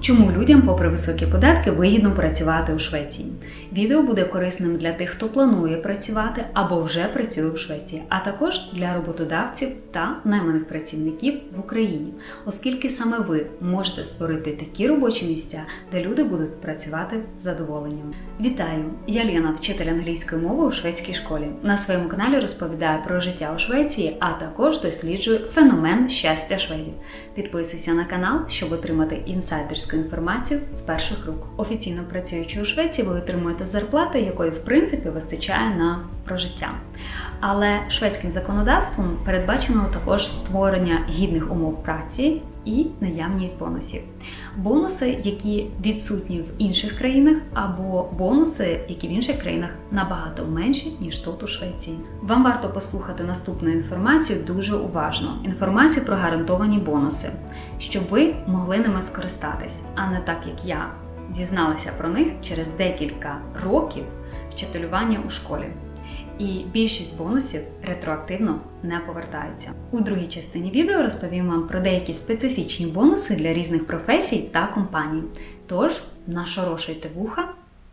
Чому людям, попри високі податки, вигідно працювати у Швеції? Відео буде корисним для тих, хто планує працювати або вже працює в Швеції, а також для роботодавців та найманих працівників в Україні, оскільки саме ви можете створити такі робочі місця, де люди будуть працювати з задоволенням. Вітаю! Я Лена, вчитель англійської мови у шведській школі. На своєму каналі розповідаю про життя у Швеції, а також досліджую феномен щастя шведів. Підписуйся на канал, щоб отримати інсайдерську інформацію з перших рук. Офіційно працюючи у Швеції, ви отримуєте зарплату, якої в принципі вистачає на прожиття. Але шведським законодавством передбачено також створення гідних умов праці і наявність бонусів. Бонуси, які відсутні в інших країнах, або бонуси, які в інших країнах набагато менші, ніж тут у Швеції. Вам варто послухати наступну інформацію дуже уважно: інформацію про гарантовані бонуси, щоб ви могли ними скористатись, а не так як я дізналася про них через декілька років вчителювання у школі. І більшість бонусів ретроактивно не повертаються. У другій частині відео розповім вам про деякі специфічні бонуси для різних професій та компаній. Тож, нашорошуйте вуха,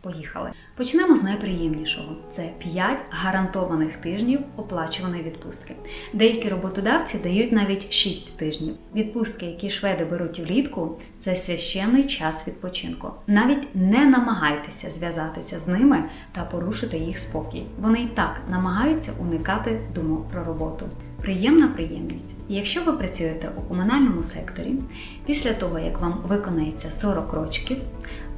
поїхали. Почнемо з найприємнішого: це 5 гарантованих тижнів оплачуваної відпустки. Деякі роботодавці дають навіть 6 тижнів. Відпустки, які шведи беруть влітку, це священний час відпочинку. Навіть не намагайтеся зв'язатися з ними та порушити їх спокій. Вони і так намагаються уникати думок про роботу. Приємна приємність. Якщо ви працюєте у комунальному секторі, після того як вам виконається 40 років,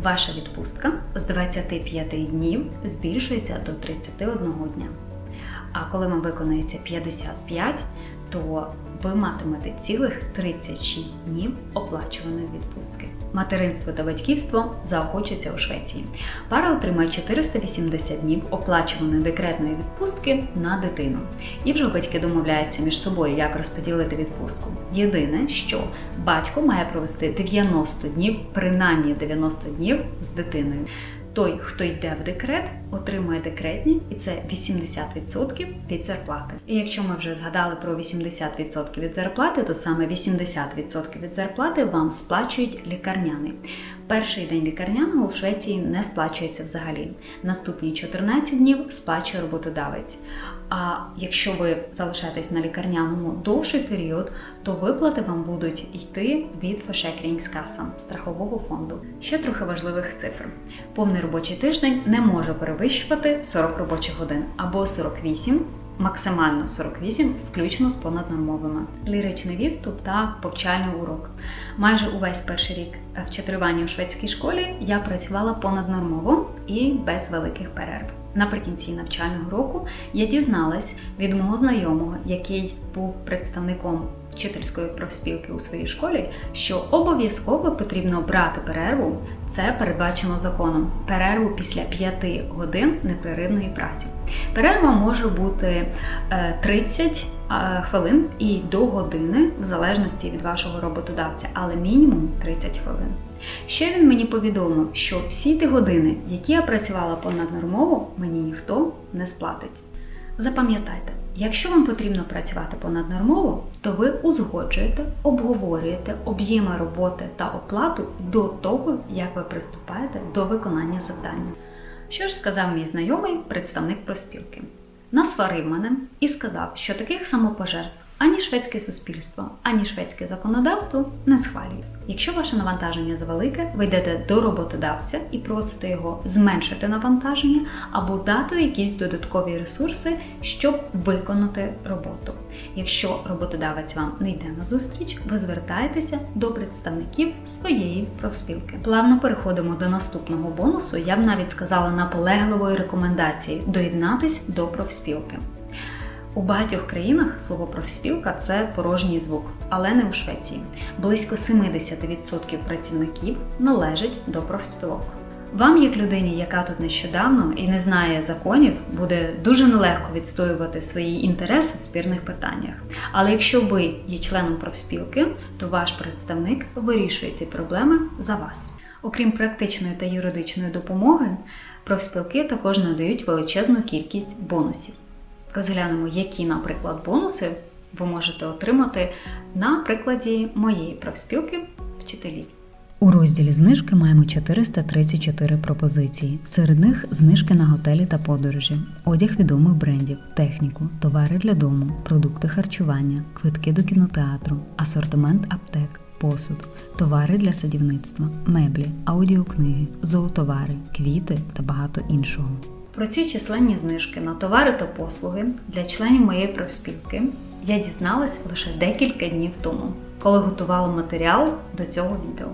ваша відпустка з 25 днів збільшується до 31 дня. А коли вам виконається 55, то ви матимете цілих 36 днів оплачуваної відпустки. Материнство та батьківство заохочується у Швеції. Пара отримає 480 днів оплачуваної декретної відпустки на дитину. І вже батьки домовляються між собою, як розподілити відпустку. Єдине, що батько має провести 90 днів, принаймні 90 днів з дитиною. Той, хто йде в декрет, отримує декретні, і це 80% від зарплати. І якщо ми вже згадали про 80% від зарплати, то саме 80% від зарплати вам сплачують лікарняний. Перший день лікарняного в Швеції не сплачується взагалі. Наступні 14 днів сплачує роботодавець. А якщо ви залишаєтесь на лікарняному довший період, то виплати вам будуть йти від Försäkringskassan, страхового фонду. Ще трохи важливих цифр. Повний робочий тиждень не може перевищувати 40 робочих годин або 48, максимально 48, включно з понаднормовими. Ліричний відступ та повчальний урок. Майже увесь перший рік вчителювання у шведській школі я працювала понаднормово і без великих перерв. Наприкінці навчального року я дізналась від мого знайомого, який був представником вчительської профспілки у своїй школі, що обов'язково потрібно брати перерву. Це передбачено законом. Перерву після 5 годин непреривної праці. Перерва може бути 30 хвилин і до години, в залежності від вашого роботодавця, але мінімум 30 хвилин. Ще він мені повідомив, що всі ті години, які я працювала понаднормово, мені ніхто не сплатить. Запам'ятайте, якщо вам потрібно працювати понаднормово, то ви узгоджуєте, обговорюєте об'єми роботи та оплату до того, як ви приступаєте до виконання завдання. Що ж сказав мій знайомий представник проспілки? Насварив мене і сказав, що таких самопожертв ані шведське суспільство, ані шведське законодавство не схвалюють. Якщо ваше навантаження завелике, ви йдете до роботодавця і просите його зменшити навантаження або дати якісь додаткові ресурси, щоб виконати роботу. Якщо роботодавець вам не йде на зустріч, ви звертаєтеся до представників своєї профспілки. Плавно переходимо до наступного бонусу. Я б навіть сказала наполегливої рекомендації доєднатись до профспілки. У багатьох країнах слово профспілка це порожній звук, але не у Швеції. Близько 70% працівників належать до профспілок. Вам, як людині, яка тут нещодавно і не знає законів, буде дуже нелегко відстоювати свої інтереси в спірних питаннях. Але якщо ви є членом профспілки, то ваш представник вирішує ці проблеми за вас. Окрім практичної та юридичної допомоги, профспілки також надають величезну кількість бонусів. Розглянемо, які, наприклад, бонуси ви можете отримати на прикладі моєї профспілки вчителів. У розділі знижки маємо 434 пропозиції. Серед них знижки на готелі та подорожі, одяг відомих брендів, техніку, товари для дому, продукти харчування, квитки до кінотеатру, асортимент аптек, посуд, товари для садівництва, меблі, аудіокниги, зоотовари, квіти та багато іншого. Про ці численні знижки на товари та послуги для членів моєї профспілки я дізналась лише декілька днів тому, коли готувала матеріал до цього відео.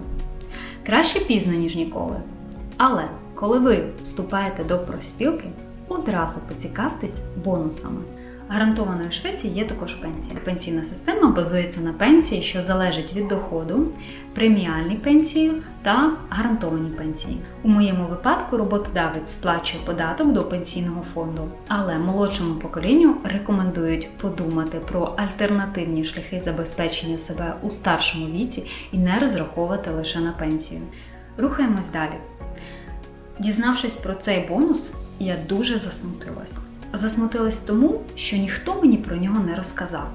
Краще пізно, ніж ніколи. Але коли ви вступаєте до профспілки, одразу поцікавтесь бонусами. Гарантованою в Швеції є також пенсія. Пенсійна система базується на пенсії, що залежить від доходу, преміальній пенсії та гарантованій пенсії. У моєму випадку роботодавець сплачує податок до пенсійного фонду, але молодшому поколінню рекомендують подумати про альтернативні шляхи забезпечення себе у старшому віці і не розраховувати лише на пенсію. Рухаємось далі. Дізнавшись про цей бонус, я дуже засмутилась. Засмутилась тому, що ніхто мені про нього не розказав.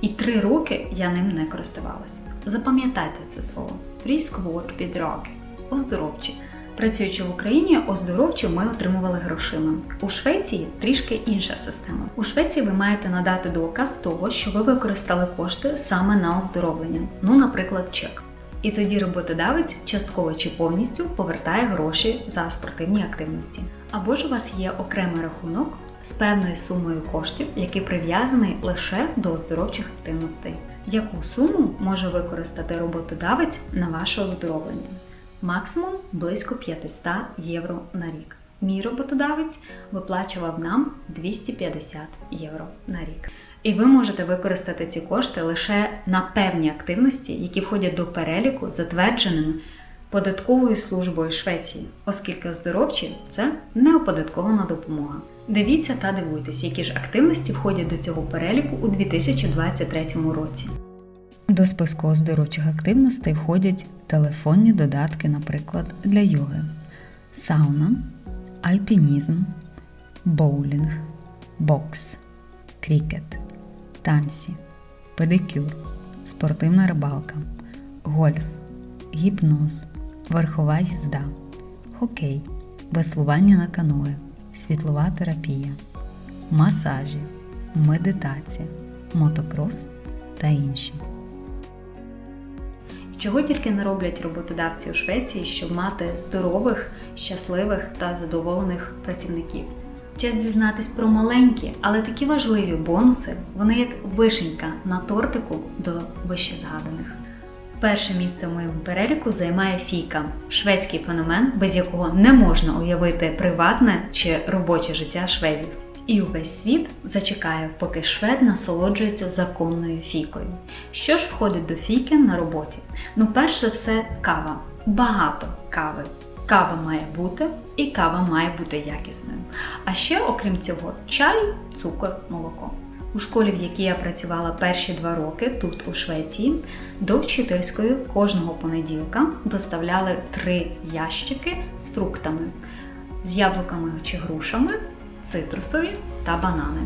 І три роки я ним не користувалась. Запам'ятайте це слово: Фрісквот підраки, оздоровчі. Працюючи в Україні, оздоровчі ми отримували грошима. У Швеції трішки інша система. У Швеції ви маєте надати доказ того, що ви використали кошти саме на оздоровлення, ну, наприклад, чек. І тоді роботодавець частково чи повністю повертає гроші за спортивні активності. Або ж у вас є окремий рахунок з певною сумою коштів, який прив'язаний лише до оздоровчих активностей. Яку суму може використати роботодавець на ваше оздоровлення? Максимум близько 500 євро на рік. Мій роботодавець виплачував нам 250 євро на рік. І ви можете використати ці кошти лише на певні активності, які входять до переліку, затвердженими податковою службою Швеції, оскільки оздоровчі це неоподаткована допомога. Дивіться та дивуйтесь, які ж активності входять до цього переліку у 2023 році. До списку оздоровчих активностей входять телефонні додатки, наприклад, для йоги, сауна, альпінізм, боулінг, бокс, крікет, танці, педикюр, спортивна рибалка, гольф, гіпноз, верхова їзда, хокей, веслування на каное, світлова терапія, масажі, медитація, мотокрос та інші. Чого тільки не роблять роботодавці у Швеції, щоб мати здорових, щасливих та задоволених працівників. Час дізнатись про маленькі, але такі важливі бонуси, вони як вишенька на тортику до вище згаданих. Перше місце в моєму переліку займає фіка шведський феномен, без якого не можна уявити приватне чи робоче життя шведів. І увесь світ зачекає, поки швед насолоджується законною фікою. Що ж входить до фіки на роботі? Ну, перш за все, кава. Багато кави. Кава має бути, і кава має бути якісною. А ще, окрім цього, чай, цукор, молоко. У школі, в якій я працювала перші два роки, тут у Швеції, до вчительської кожного понеділка доставляли три ящики з фруктами, з яблуками чи грушами, цитрусові та банани.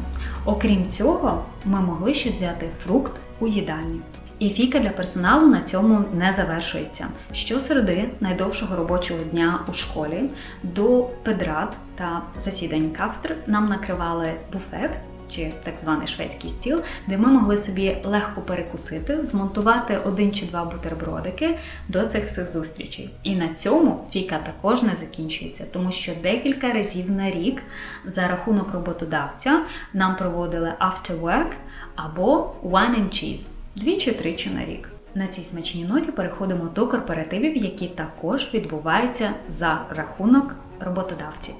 Окрім цього, ми могли ще взяти фрукт у їдальні. І фіка для персоналу на цьому не завершується. Щосереди найдовшого робочого дня у школі до педрат та засідань кафедр нам накривали буфет. Чи так званий шведський стіл, де ми могли собі легко перекусити, змонтувати один чи два бутербродики до цих всіх зустрічей. І на цьому фіка також не закінчується, тому що декілька разів на рік за рахунок роботодавця нам проводили after work або wine and cheese двічі-тричі на рік. На цій смачній ноті переходимо до корпоративів, які також відбуваються за рахунок роботодавців.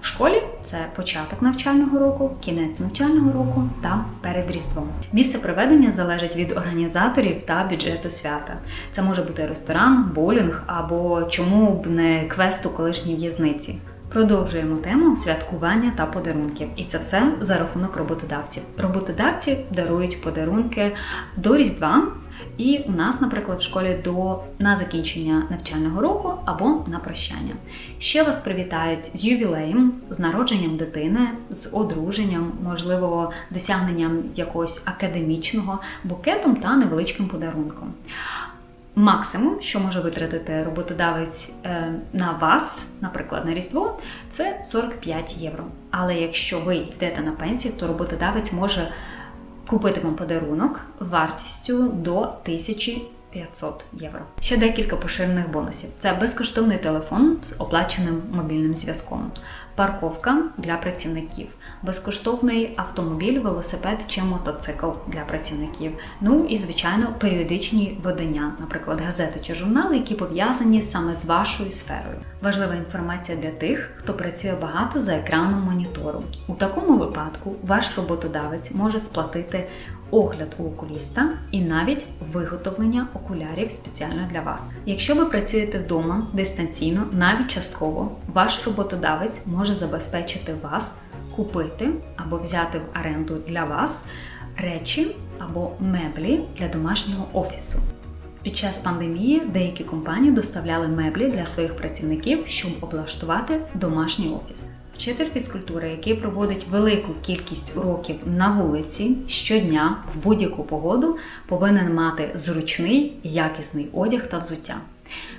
В школі це початок навчального року, кінець навчального року та перед різдвом. Місце проведення залежить від організаторів та бюджету свята. Це може бути ресторан, боулінг або чому б не квест у колишній в'язниці. Продовжуємо тему святкування та подарунків, і це все за рахунок роботодавців. Роботодавці дарують подарунки до Різдва, і у нас, наприклад, в школі до на закінчення навчального року або на прощання. Ще вас привітають з ювілеєм, з народженням дитини, з одруженням, можливо, досягненням якогось академічного букетом та невеличким подарунком. Максимум, що може витратити роботодавець е, на вас, наприклад, на Різдво, це 45 євро. Але якщо ви йдете на пенсію, то роботодавець може купити вам подарунок вартістю до 1500 євро. Ще декілька поширених бонусів: це безкоштовний телефон з оплаченим мобільним зв'язком, парковка для працівників, безкоштовний автомобіль, велосипед чи мотоцикл для працівників. Ну і звичайно періодичні видання, наприклад, газети чи журнали, які пов'язані саме з вашою сферою. Важлива інформація для тих, хто працює багато за екраном монітору. У такому випадку ваш роботодавець може сплатити огляд у окуліста і навіть виготовлення окулярів спеціально для вас. Якщо ви працюєте вдома дистанційно, навіть частково, ваш роботодавець може забезпечити вас купити або взяти в оренду для вас речі або меблі для домашнього офісу. Під час пандемії деякі компанії доставляли меблі для своїх працівників, щоб облаштувати домашній офіс. Вчитель фізкультури, який проводить велику кількість уроків на вулиці щодня в будь-яку погоду, повинен мати зручний якісний одяг та взуття.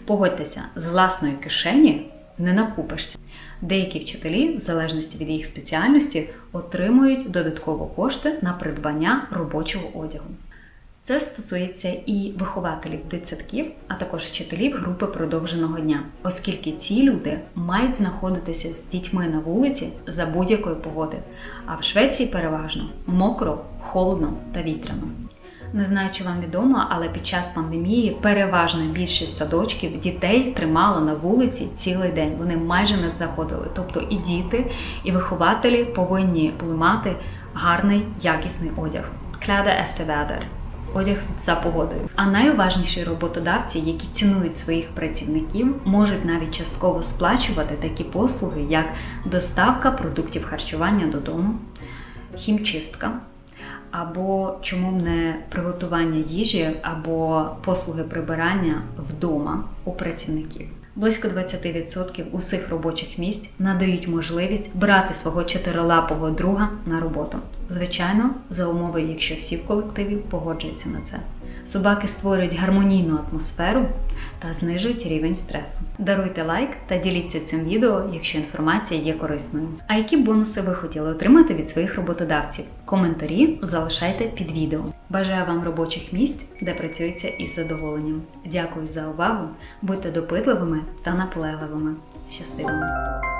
Погодьтеся, з власної кишені не накупишся. Деякі вчителі, в залежності від їх спеціальності, отримують додатково кошти на придбання робочого одягу. Це стосується і вихователів дитсадків, а також вчителів групи продовженого дня, оскільки ці люди мають знаходитися з дітьми на вулиці за будь-якої погоди, а в Швеції переважно мокро, холодно та вітряно. Не знаю, чи вам відомо, але під час пандемії переважна більшість садочків дітей тримала на вулиці цілий день. Вони майже не заходили. Тобто і діти, і вихователі повинні були мати гарний якісний одяг. Efter väder одяг за погодою. А найуважніші роботодавці, які цінують своїх працівників, можуть навіть частково сплачувати такі послуги, як доставка продуктів харчування додому, хімчистка. Або чому б не приготування їжі, або послуги прибирання вдома у працівників. Близько 20% усіх робочих місць надають можливість брати свого чотирилапого друга на роботу. Звичайно, за умови, якщо всі в колективі погоджуються на це. Собаки створюють гармонійну атмосферу та знижують рівень стресу. Даруйте лайк та діліться цим відео, якщо інформація є корисною. А які бонуси ви хотіли отримати від своїх роботодавців? Коментарі залишайте під відео. Бажаю вам робочих місць, де працюється із задоволенням. Дякую за увагу, будьте допитливими та наполегливими. Щасти вам!